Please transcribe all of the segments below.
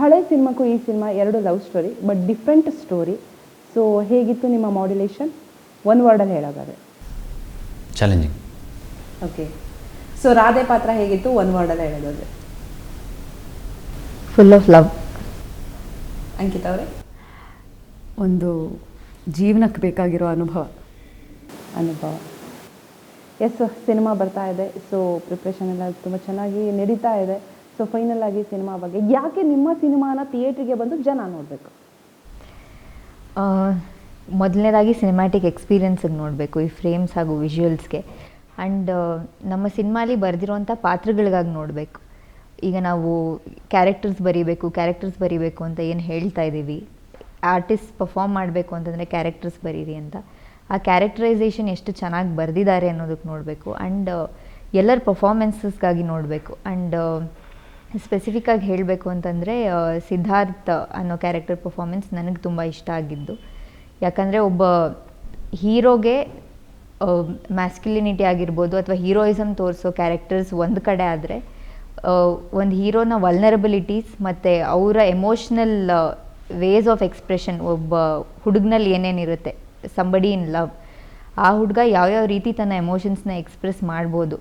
ಹಳೆ ಸಿನಿಮಾಕ್ಕೂ ಈ ಸಿನಿಮಾ ಎರಡು love story but different story so ಹೇಗಿತ್ತು ನಿಮ್ಮ ಮಾಡ್ಯುಲೇಷನ್ ಒನ್ ವರ್ಡಲ್ಲಿ ಹೇಳೋದಾದ್ರೆ. ಚಾಲೆಂಜಿಂಗ್ ಓಕೆ ಸೊ ರಾಧೆ ಪಾತ್ರ ಹೇಗಿತ್ತು? ಒನ್ ವರ್ಡಲ್ಲಿ ಹೇಳೋದಾದ್ರೆ. ಫುಲ್ ಆಫ್ ಲವ್ ಅಂಕಿತ ಅವರೇ. ಒಂದು ಜೀವನಕ್ಕೆ ಬೇಕಾಗಿರೋ ಅನುಭವ. ಅನುಭವ. ಎಸ್ ಸಿನಿಮಾ ಬರ್ತಾ ಇದೆ. ಸೊ ಪ್ರಿಪ್ರೇಷನ್ ಎಲ್ಲ ತುಂಬ ಚೆನ್ನಾಗಿ ನಡೀತಾ ಇದೆ. ಸೊ ಫೈನಲ್ ಆಗಿ ಸಿನಿಮಾ ಬಗ್ಗೆ. ಯಾಕೆ ನಿಮ್ಮ ಸಿನಿಮಾನ ಥಿಯೇಟ್ರಿಗೆ ಬಂದು ಜನ ನೋಡಬೇಕು? ಮೊದಲನೇದಾಗಿ ಸಿನಿಮ್ಯಾಟಿಕ್ ಎಕ್ಸ್ಪೀರಿಯನ್ಸಿಗೆ ನೋಡಬೇಕು, ಈ ಫ್ರೇಮ್ಸ್ ಹಾಗೂ ವಿಜುವಲ್ಸ್ಗೆ ಆ್ಯಂಡ್ ನಮ್ಮ ಸಿನಿಮಾಲಿ ಬರೆದಿರೋಂಥ ಪಾತ್ರಗಳಿಗಾಗಿ ನೋಡಬೇಕು. ಈಗ ನಾವು ಕ್ಯಾರೆಕ್ಟರ್ಸ್ ಬರೀಬೇಕು ಕ್ಯಾರೆಕ್ಟರ್ಸ್ ಬರೀಬೇಕು ಅಂತ ಏನು ಹೇಳ್ತಾ ಇದ್ದೀವಿ? ಆರ್ಟಿಸ್ಟ್ ಪರ್ಫಾರ್ಮ್ ಮಾಡಬೇಕು ಅಂತಂದರೆ ಕ್ಯಾರೆಕ್ಟರ್ಸ್ ಬರೀರಿ ಅಂತ. ಆ ಕ್ಯಾರೆಕ್ಟರೈಸೇಷನ್ ಎಷ್ಟು ಚೆನ್ನಾಗಿ ಬರೆದಿದ್ದಾರೆ ಅನ್ನೋದಕ್ಕೆ ನೋಡಬೇಕು. ಆ್ಯಂಡ್ ಎಲ್ಲರ ಪರ್ಫಾರ್ಮೆನ್ಸಸ್ಗಾಗಿ ನೋಡಬೇಕು. ಆ್ಯಂಡ್ ಸ್ಪೆಸಿಫಿಕ್ಕಾಗಿ ಹೇಳಬೇಕು ಅಂತಂದರೆ ಸಿದ್ಧಾರ್ಥ್ ಅನ್ನೋ ಕ್ಯಾರೆಕ್ಟರ್ ಪರ್ಫಾರ್ಮೆನ್ಸ್ ನನಗೆ ತುಂಬ ಇಷ್ಟ ಆಗಿದ್ದು. ಯಾಕಂದರೆ ಒಬ್ಬ ಹೀರೋಗೆ ಮ್ಯಾಸ್ಕ್ಯುಲಿನಿಟಿ ಆಗಿರ್ಬೋದು ಅಥವಾ ಹೀರೋಯಿಸಮ್ ತೋರಿಸೋ ಕ್ಯಾರೆಕ್ಟರ್ಸ್ ಒಂದು ಕಡೆ ಆದರೆ ಒಂದು ಹೀರೋನ ವಲ್ನರಬಿಲಿಟೀಸ್ ಮತ್ತು ಅವರ ಎಮೋಷ್ನಲ್ ವೇಸ್ ಆಫ್ ಎಕ್ಸ್ಪ್ರೆಷನ್ ಒಬ್ಬ ಹುಡುಗನಲ್ಲಿ ಏನೇನಿರುತ್ತೆ ಸಂಬಡಿ ಇನ್ ಲವ್ ಆ ಹುಡುಗ ಯಾವ್ಯಾವ ರೀತಿ ತನ್ನ ಎಮೋಷನ್ಸ್ನ ಎಕ್ಸ್ಪ್ರೆಸ್ ಮಾಡ್ಬೋದು.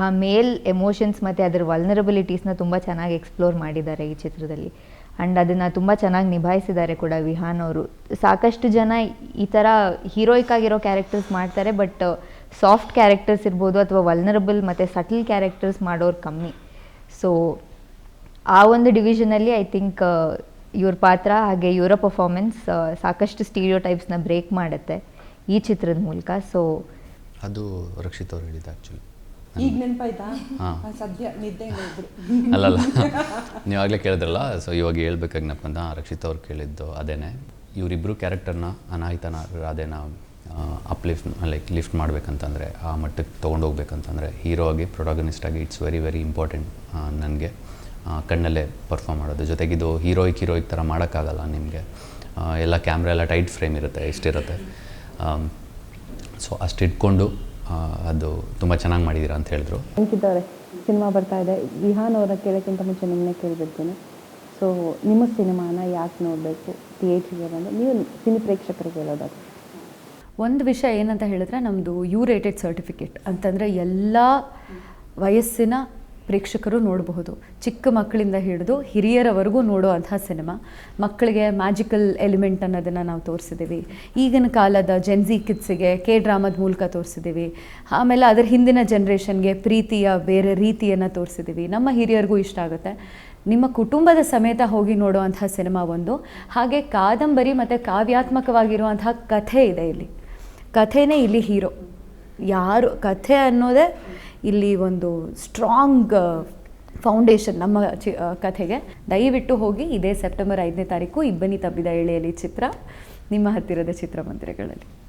ಆ ಮೇಲ್ ಎಮೋಷನ್ಸ್ ಮತ್ತು ಅದರ ವಲ್ನರಬಿಲಿಟೀಸ್ನ ತುಂಬ ಚೆನ್ನಾಗಿ ಎಕ್ಸ್ಪ್ಲೋರ್ ಮಾಡಿದ್ದಾರೆ ಈ ಚಿತ್ರದಲ್ಲಿ. ಆ್ಯಂಡ್ ಅದನ್ನು ತುಂಬ ಚೆನ್ನಾಗಿ ನಿಭಾಯಿಸಿದ್ದಾರೆ ಕೂಡ ವಿಹಾನ್ ಅವರು. ಸಾಕಷ್ಟು ಜನ ಈ ಥರ ಹೀರೋಯಿಕ್ ಆಗಿರೋ ಕ್ಯಾರೆಕ್ಟರ್ಸ್ ಮಾಡ್ತಾರೆ ಬಟ್ ಸಾಫ್ಟ್ ಕ್ಯಾರೆಕ್ಟರ್ಸ್ ಇರ್ಬೋದು ಅಥವಾ ವಲ್ನರಬಲ್ ಮತ್ತು ಸಟಲ್ ಕ್ಯಾರೆಕ್ಟರ್ಸ್ ಮಾಡೋರು ಕಮ್ಮಿ. ಸೊ ಆ ಒಂದು ಡಿವಿಷನಲ್ಲಿ ಐ ಥಿಂಕ್ ಇವ್ರ ಪಾತ್ರ ಹಾಗೆ ಇವರ ಪರ್ಫಾರ್ಮೆನ್ಸ್ ಸಾಕಷ್ಟು ಸ್ಟೀರಿಯೋ ಟೈಪ್ಸ್ನ ಬ್ರೇಕ್ ಮಾಡುತ್ತೆ ಈ ಚಿತ್ರದ ಮೂಲಕ. ಸೊ ಅದು ರಕ್ಷಿತ್ ಅವರು ಹೇಳಿದ್ದು ಆ್ಯಕ್ಚುಲಿ ಈಗ ನೆನಪಾಯ್ತಾ? ಹಾ. ಸದ್ಯ ನಿದ್ದೆ ಅಲ್ಲಲ್ಲ. ನೀವು ಆಗಲೇ ಕೇಳಿದ್ರಲ್ಲ ಸೊ ಇವಾಗ ಹೇಳ್ಬೇಕಾಗಿನಪ್ಪ ಅಂತ ರಕ್ಷಿತ್ ಅವ್ರು ಕೇಳಿದ್ದು ಅದೇನೆ. ಇವರಿಬ್ಬರು ಕ್ಯಾರೆಕ್ಟರ್ನ ಅನಾಹಿತನ ರಾಧೆನ ಅಪ್ಲಿಫ್ಟ್ ಲೈಕ್ ಲಿಫ್ಟ್ ಮಾಡಬೇಕಂತಂದರೆ ಆ ಮಟ್ಟಕ್ಕೆ ತೊಗೊಂಡೋಗ್ಬೇಕಂತಂದರೆ ಹೀರೋ ಆಗಿ ಪ್ರೊಟಾಗನಿಸ್ಟ್ ಆಗಿ ಇಟ್ಸ್ ವೆರಿ ವೆರಿ ಇಂಪಾರ್ಟೆಂಟ್ ನನಗೆ. ಕಣ್ಣಲ್ಲೇ ಪರ್ಫಾರ್ಮ್ ಮಾಡೋದು. ಜೊತೆಗೆ ಇದು ಹೀರೋಯಿಕ್ ಹೀರೋಯಿಕ್ ಥರ ಮಾಡೋಕ್ಕಾಗಲ್ಲ ನಿಮಗೆ. ಎಲ್ಲ ಕ್ಯಾಮ್ರಾ ಎಲ್ಲ ಟೈಟ್ ಫ್ರೇಮ್ ಇರುತ್ತೆ ಇಷ್ಟಿರುತ್ತೆ ಸೊ ಅಷ್ಟು ಇಟ್ಕೊಂಡು ಅದು ತುಂಬ ಚೆನ್ನಾಗಿ ಮಾಡಿದ್ದೀರಾ ಅಂತ ಹೇಳಿದ್ರು. ಅಂಕಿತ್ ಅವರೇ ಸಿನಿಮಾ ಬರ್ತಾ ಇದೆ. ವಿಹಾನ್ ಅವರ ಕೇಳೋಕ್ಕಿಂತ ಮುಂಚೆ ನಿಮ್ಮನ್ನೇ ಕೇಳಿಬಿಡ್ತೀನಿ. ಸೊ ನಿಮ್ಮ ಸಿನಿಮಾನ ಯಾಕೆ ನೋಡಬೇಕು? ಥಿಯೇಟ್ರಿಗೆ ಬಂದು ನೀವು ಸಿನಿ ಪ್ರೇಕ್ಷಕರಿಗೆ ಹೇಳೋದಾದ್ರೆ. ಒಂದು ವಿಷಯ ಏನಂತ ಹೇಳಿದ್ರೆ ನಮ್ಮದು ಯು ರೇಟೆಡ್ ಸರ್ಟಿಫಿಕೇಟ್ ಅಂತಂದರೆ ಎಲ್ಲ ವಯಸ್ಸಿನ ಪ್ರೇಕ್ಷಕರು ನೋಡಬಹುದು. ಚಿಕ್ಕ ಮಕ್ಕಳಿಂದ ಹಿಡಿದು ಹಿರಿಯರವರೆಗೂ ನೋಡುವಂತಹ ಸಿನಿಮಾ. ಮಕ್ಕಳಿಗೆ ಮ್ಯಾಜಿಕಲ್ ಎಲಿಮೆಂಟ್ ಅನ್ನೋದನ್ನು ನಾವು ತೋರಿಸಿದ್ದೀವಿ. ಈಗಿನ ಕಾಲದ ಜೆನ್ಜಿ ಕಿಡ್ಸಿಗೆ ಕೆ ಡ್ರಾಮದ ಮೂಲಕ ತೋರಿಸಿದ್ದೀವಿ. ಆಮೇಲೆ ಅದರ ಹಿಂದಿನ ಜನ್ರೇಷನ್ಗೆ ಪ್ರೀತಿಯ ಬೇರೆ ರೀತಿಯನ್ನು ತೋರಿಸಿದ್ದೀವಿ. ನಮ್ಮ ಹಿರಿಯರಿಗೂ ಇಷ್ಟ ಆಗುತ್ತೆ. ನಿಮ್ಮ ಕುಟುಂಬದ ಸಮೇತ ಹೋಗಿ ನೋಡುವಂತಹ ಸಿನಿಮಾ ಒಂದು. ಹಾಗೆ ಕಾದಂಬರಿ ಮತ್ತು ಕಾವ್ಯಾತ್ಮಕವಾಗಿರುವಂತಹ ಕಥೆ ಇದೆ ಇಲ್ಲಿ. ಕಥೆನೇ ಇಲ್ಲಿ ಹೀರೋ. ಯಾರು ಕಥೆ ಅನ್ನೋದೇ ಇಲ್ಲಿ ಒಂದು ಸ್ಟ್ರಾಂಗ್ ಫೌಂಡೇಶನ್ ನಮ್ಮ ಚಿ ಕಥೆಗೆ. ದಯವಿಟ್ಟು ಹೋಗಿ ಇದೇ ಸೆಪ್ಟೆಂಬರ್ ಐದನೇ ತಾರೀಕು ಇಬ್ಬನಿ ತಬ್ಬಿದ ಎಳೆಯಲ್ಲಿ ಚಿತ್ರ, ನಿಮ್ಮ ಹತ್ತಿರದ ಚಿತ್ರಮಂದಿರಗಳಲ್ಲಿ.